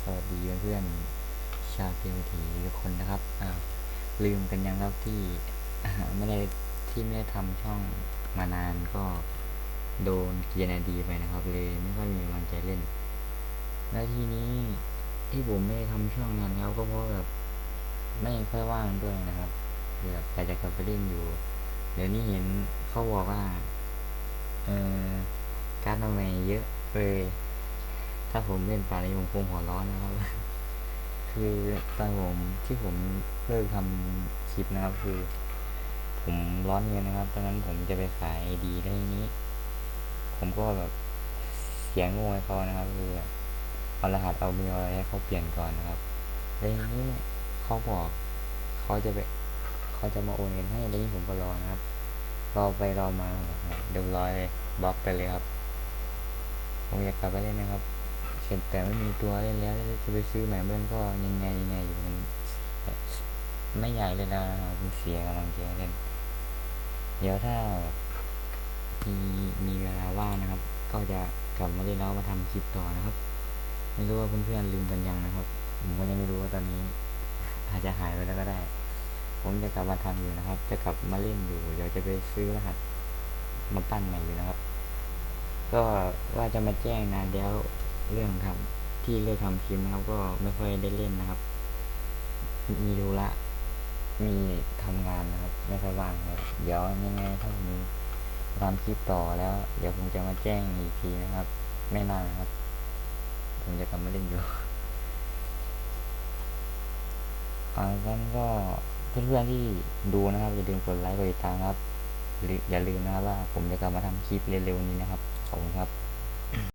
สวัสดีเพื่อนๆชาวเกมทีทุกคนนะครับอ้าลืมกันยังครับที่ไม่ได้ที่ไม่ได้ทำช่องมานานก็โดนเกียร์นาดีไปนะครับ เลยไม่ค่อยมีกำลังใจเล่น และทีนี้ที่ผมไม่ได้ทำช่องนานแล้วก็เพราะแบบไม่ค่อยว่างด้วยนะครับแบบแต่จะกลับไปเล่นอยู่ เดี๋ยวนี้เห็นเขาบอกว่าเออการทำไมเยอะเลย ถ้าผมเล่นป่านี้ผมคงหัวร้อนนะครับ คือตอนผมที่ผมเลิกทำคลิปนะครับ คือ ผมร้อนเงินนะครับ ตอนนั้นผมจะไปขายดีแล้นี้ ผมก็แบบเสียงโง่ให้เขานะครับ คือเอารหัสเอาเมลอะไรให้เขาเปลี่ยนก่อนนะครับแล้วทีนี้เขาบอกเขาจะไปเขาจะมาโอนเงินให้แล้วนี่ผมก็รอนะครับรอไปรอมาเรียบร้อยบล็อกไปเลยครับผมอยากกลับไปเล่นนะครับ เห็นแต่ไม่มีตัวเล่นแล้วจะไปซื้อใหม่เบิ้ลก็ยังไงยังไงอยู่มันไม่ใหญ่เลยนะมันเสียกำลังใจเล่นเดี๋ยวถ้ามีมีเวลาว่างนะครับ ก็จะกลับมาเล่นแล้วมาทำคลิปต่อนะครับ ไม่รู้ว่าเพื่อนๆลืมกันยังนะครับ ผมก็ยังไม่รู้ว่าตอนนี้ อาจจะหายไปแล้วก็ได้ ผมจะกลับมาทำอยู่นะครับ จะกลับมาเล่นอยู่ เดี๋ยวจะไปซื้อรหัสมาปั้นใหม่อยู่นะครับ ก็ว่าจะมาแจ้งนานแล้ว เรื่องครับ ที่เลิกทำคลิปนะครับ ก็ไม่ค่อยได้เล่นนะครับ มีดูละ มีทำงานนะครับ ไม่ค่อยว่างครับ เดี๋ยวยังไงถ้าผมทำคลิปต่อแล้ว เดี๋ยวผมจะมาแจ้งอีกทีนะครับ ไม่นานนะครับ ผมจะกลับมาเล่นอยู่อ่างั้นก็เพื่อนๆที่ดูนะครับอย่าลืมกดไลค์กดติดตามครับออย่าลืมนะครับว่าผมจะกลับมาทำคลิปเร็วๆนี้นะครับขอบคุณครับ